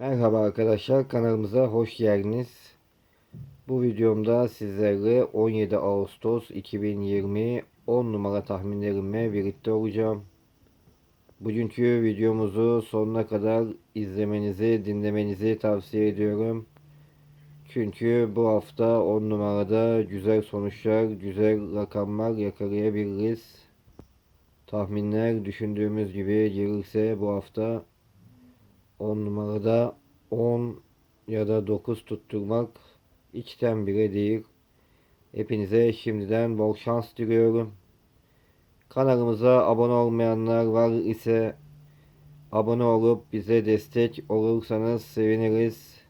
Merhaba arkadaşlar kanalımıza hoş geldiniz. Bu videomda sizlerle 17 Ağustos 2020 10 numara tahminlerimle birlikte olacağım. Bugünkü videomuzu sonuna kadar izlemenizi, dinlemenizi tavsiye ediyorum. Çünkü bu hafta 10 numarada güzel sonuçlar, güzel rakamlar yakalayabiliriz. Tahminler düşündüğümüz gibi gelirse bu hafta 10 numarada 10 ya da 9 tutturmak içten bile değil. Hepinize şimdiden bol şans diliyorum. Kanalımıza abone olmayanlar var ise abone olup bize destek olursanız seviniriz.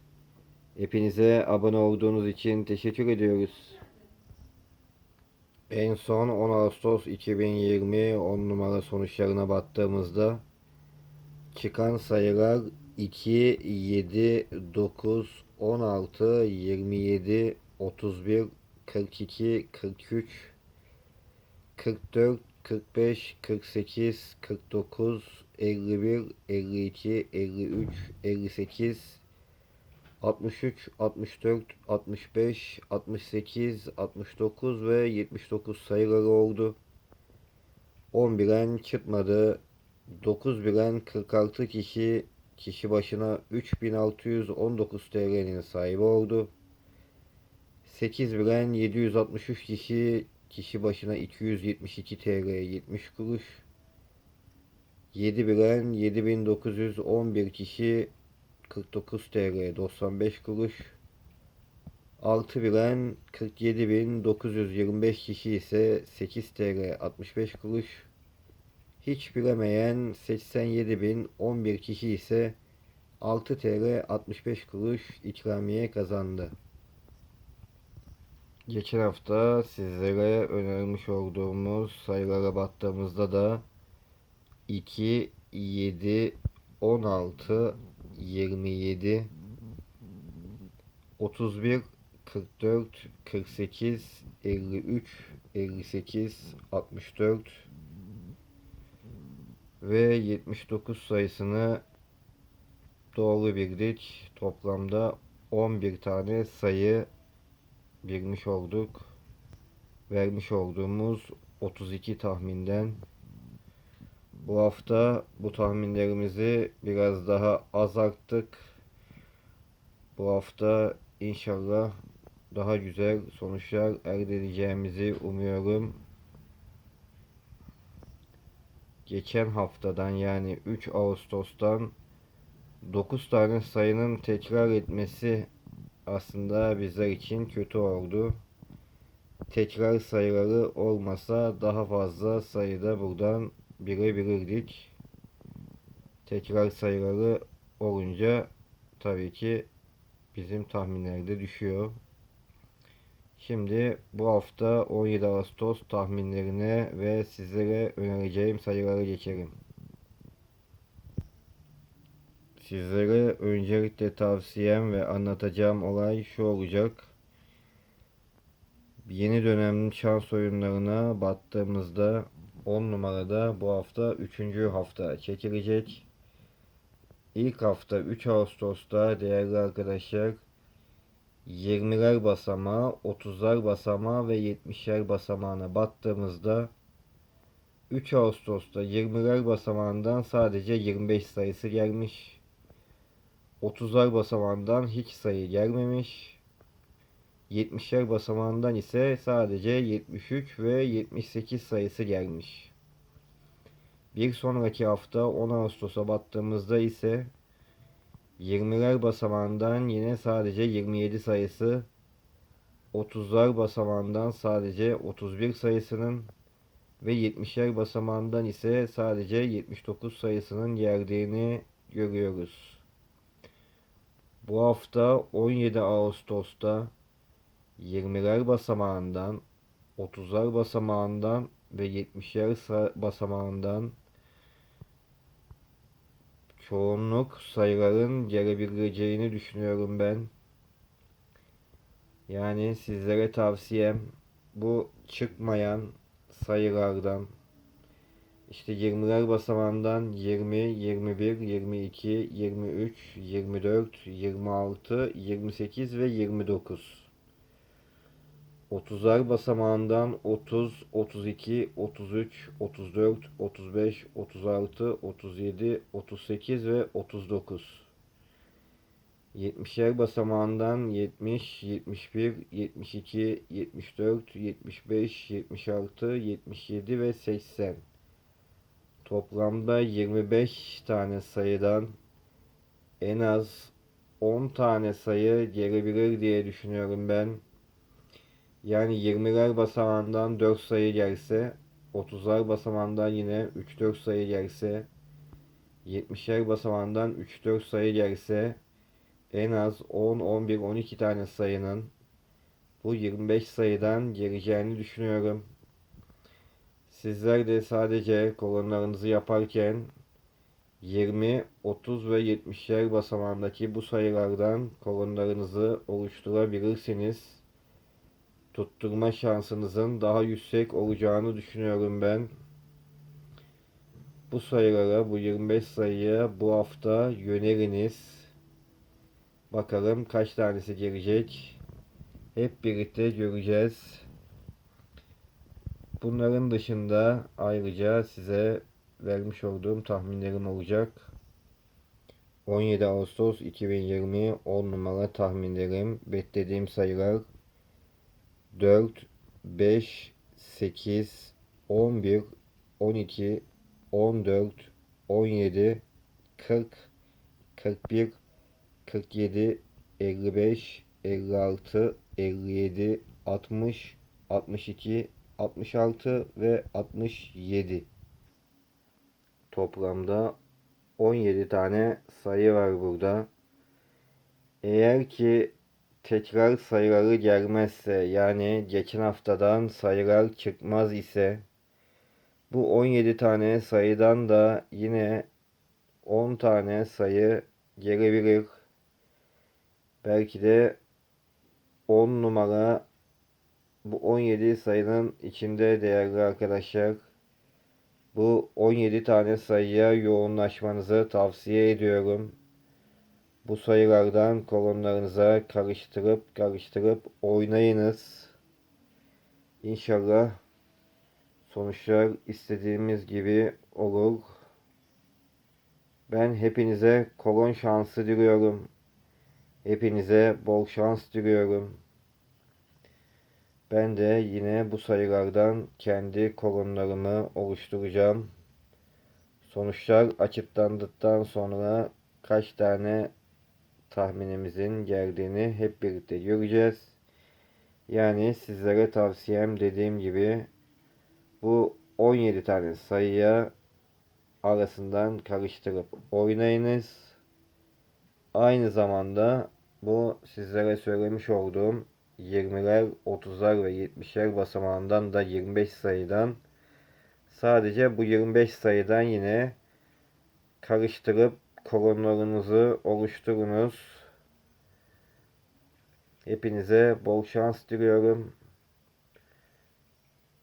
Hepinize abone olduğunuz için teşekkür ediyoruz. En son 10 Ağustos 2020 10 numara sonuçlarına baktığımızda çıkan sayılar 2, 7, 9, 16, 27, 31, 42, 43, 44, 45, 48, 49, 51, 52, 53, 58, 63, 64, 65, 68, 69 ve 79 sayıları oldu. 10 bilen çıkmadı. 9 bilen 46 kişi kişi başına 3619 TL'nin sahibi oldu. 8 bilen 763 kişi kişi başına 272 TL 70 kuruş. 7 bilen 7911 kişi 49 TL 95 kuruş. 6 bilen 47.925 kişi ise 8 TL 65 kuruş. Hiç bilemeyen 87.011 kişi ise 6 TL 65 kuruş ikramiye kazandı. Geçen hafta sizlere önermiş olduğumuz sayılara baktığımızda da 2, 7, 16, 27, 31, 44, 48, 53, 58, 64 ve 79 sayısını doğru bildik. Toplamda 11 tane sayı bilmiş olduk. Vermiş olduğumuz 32 tahminden bu hafta bu tahminlerimizi biraz daha azalttık. Bu hafta inşallah daha güzel sonuçlar elde edeceğimizi umuyorum. Geçen haftadan yani 3 Ağustos'tan 9 tane sayının tekrar etmesi aslında bizler için kötü oldu. Tekrar sayıları olmasa daha fazla sayıda buradan bilebilirdik. Tekrar sayıları olunca tabii ki bizim tahminlerde düşüyor. Şimdi bu hafta 17 Ağustos tahminlerine ve sizlere önereceğim sayılara geçelim. Sizlere öncelikle tavsiyem ve anlatacağım olay şu olacak. Yeni dönem şans oyunlarına baktığımızda 10 numarada bu hafta 3. hafta çekilecek. İlk hafta 3 Ağustos'ta değerli arkadaşlar 20'ler basamağı, 30'lar basamağı ve 70'ler basamağına baktığımızda 3 Ağustos'ta 20'ler basamağından sadece 25 sayısı gelmiş. 30'lar basamağından hiç sayı gelmemiş. 70'ler basamağından ise sadece 73 ve 78 sayısı gelmiş. Bir sonraki hafta 10 Ağustos'a baktığımızda ise 20'ler basamağından yine sadece 27 sayısı, 30'lar basamağından sadece 31 sayısının ve 70'ler basamağından ise sadece 79 sayısının geldiğini görüyoruz. Bu hafta 17 Ağustos'ta 20'ler basamağından, 30'lar basamağından ve 70'ler basamağından çoğunluk sayıların gelebileceğini düşünüyorum ben. Yani sizlere tavsiyem bu çıkmayan sayılardan işte 20'ler basamağından 20, 21, 22, 23, 24, 26, 28 ve 29. 30'lar basamağından 30, 32, 33, 34, 35, 36, 37, 38 ve 39. 70'ler basamağından 70, 71, 72, 74, 75, 76, 77 ve 80. Toplamda 25 tane sayıdan en az 10 tane sayı gelebilir diye düşünüyorum ben. Yani 20'ler basamağından 4 sayı gelse, 30'lar basamağından yine 3-4 sayı gelse, 70'ler basamağından 3-4 sayı gelse, en az 10, 11, 12 tane sayının bu 25 sayıdan geleceğini düşünüyorum. Sizler de sadece kolonlarınızı yaparken 20, 30 ve 70'ler basamağındaki bu sayılardan kolonlarınızı oluşturabilirsiniz. Tutturma şansınızın daha yüksek olacağını düşünüyorum ben. Bu sayılara, bu 25 sayıya bu hafta yöneliniz. Bakalım kaç tanesi gelecek. Hep birlikte göreceğiz. Bunların dışında ayrıca size vermiş olduğum tahminlerim olacak. 17 Ağustos 2020 10 numara tahminlerim. Beklediğim sayılar 4, 5, 8, 11, 12, 14, 17, 40, 41, 47, 55, 56, 57, 60, 62, 66 ve 67. Toplamda 17 tane sayı var burada. Eğer ki tekrar sayıları gelmezse yani geçen haftadan sayılar çıkmaz ise bu 17 tane sayıdan da yine 10 tane sayı gelebilir. Belki de 10 numara bu 17 sayının içinde değerli arkadaşlar. Bu 17 tane sayıya yoğunlaşmanızı tavsiye ediyorum. Bu sayılardan kolonlarınıza karıştırıp karıştırıp oynayınız. İnşallah sonuçlar istediğimiz gibi olur. Ben hepinize kolon şansı diliyorum. Hepinize bol şans diliyorum. Ben de yine bu sayılardan kendi kolonlarımı oluşturacağım. Sonuçlar açıklandıktan sonra kaç tane tahminimizin geldiğini hep birlikte göreceğiz. Yani sizlere tavsiyem dediğim gibi bu 17 tane sayıya arasından karıştırıp oynayınız. Aynı zamanda bu sizlere söylemiş olduğum 20'ler, 30'lar ve 70'ler basamağından da 25 sayıdan sadece bu 25 sayıdan yine karıştırıp kolonlarınızı oluşturunuz. Hepinize bol şans diliyorum.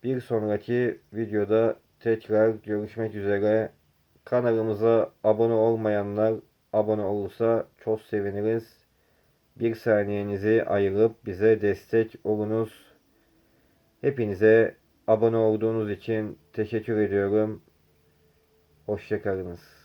Bir sonraki videoda tekrar görüşmek üzere. Kanalımıza abone olmayanlar abone olursa çok seviniriz. Bir saniyenizi ayırıp bize destek olunuz. Hepinize abone olduğunuz için teşekkür ediyorum. Hoşçakalınız.